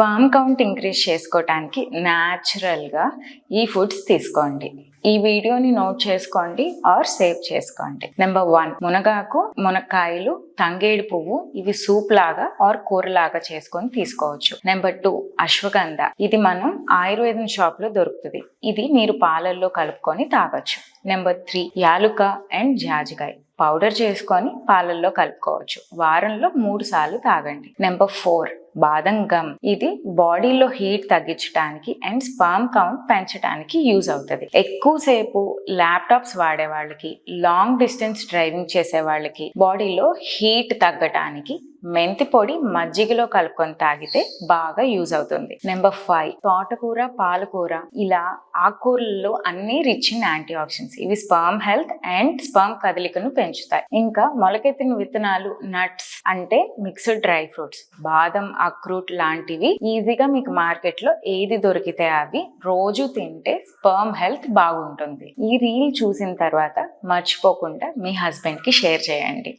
Sperm count increase చేసుకోవటానికి న్యాచురల్గా ఈ ఫుడ్స్ తీసుకోండి. ఈ వీడియోని నోట్ చేసుకోండి ఆర్ సేవ్ చేసుకోండి. నెంబర్ వన్ మునగాకు మునక్కాయలు తంగేడు పువ్వు ఇవి సూప్ లాగా ఆర్ కూర లాగా చేసుకొని తీసుకోవచ్చు. Number two ashwagandha. ఇది మనం ఆయుర్వేదం షాప్లో దొరుకుతుంది. ఇది మీరు పాలల్లో కలుపుకొని తాగొచ్చు. నెంబర్ త్రీ యాలుక అండ్ జాజికాయ. పౌడర్ చేసుకొని పాలల్లో కలుపుకోవచ్చు. వారంలో మూడు సార్లు తాగండి. నెంబర్ ఫోర్ బాదం గమ్ ఇది బాడీలో హీట్ తగ్గించడానికి అండ్ స్పర్మ్ కౌంట్ పెంచడానికి యూజ్ అవుతుంది. ఎక్కువసేపు ల్యాప్టాప్స్ వాడే వాళ్ళకి లాంగ్ డిస్టెన్స్ డ్రైవింగ్ చేసే వాళ్ళకి బాడీలో హీట్ తగ్గటానికి మెంతి పొడి మజ్జిగలో కలుపుకొని తాగితే బాగా యూజ్ అవుతుంది. నెంబర్ ఫైవ్ తోటకూర పాలకూర. ఇలా ఆకుకూరల్లో అన్ని రిచ్ ఇన్ యాంటీ ఆక్సిడెంట్స్ ఇవి స్పర్మ్ హెల్త్ అండ్ స్పర్మ్ కదలికను పెంచుతాయి. ఇంకా మొలకెత్తిన విత్తనాలు నట్స్ అంటే మిక్స్డ్ డ్రై ఫ్రూట్స్. బాదం అక్రూట్ లాంటివి ఈజీగా మీకు మార్కెట్లో ఏది దొరికితే అవి రోజు తింటే స్పర్మ్ హెల్త్ బాగుంటుంది. ఈ రీల్ చూసిన తర్వాత మర్చిపోకుండా మీ హస్బెండ్కి షేర్ చేయండి.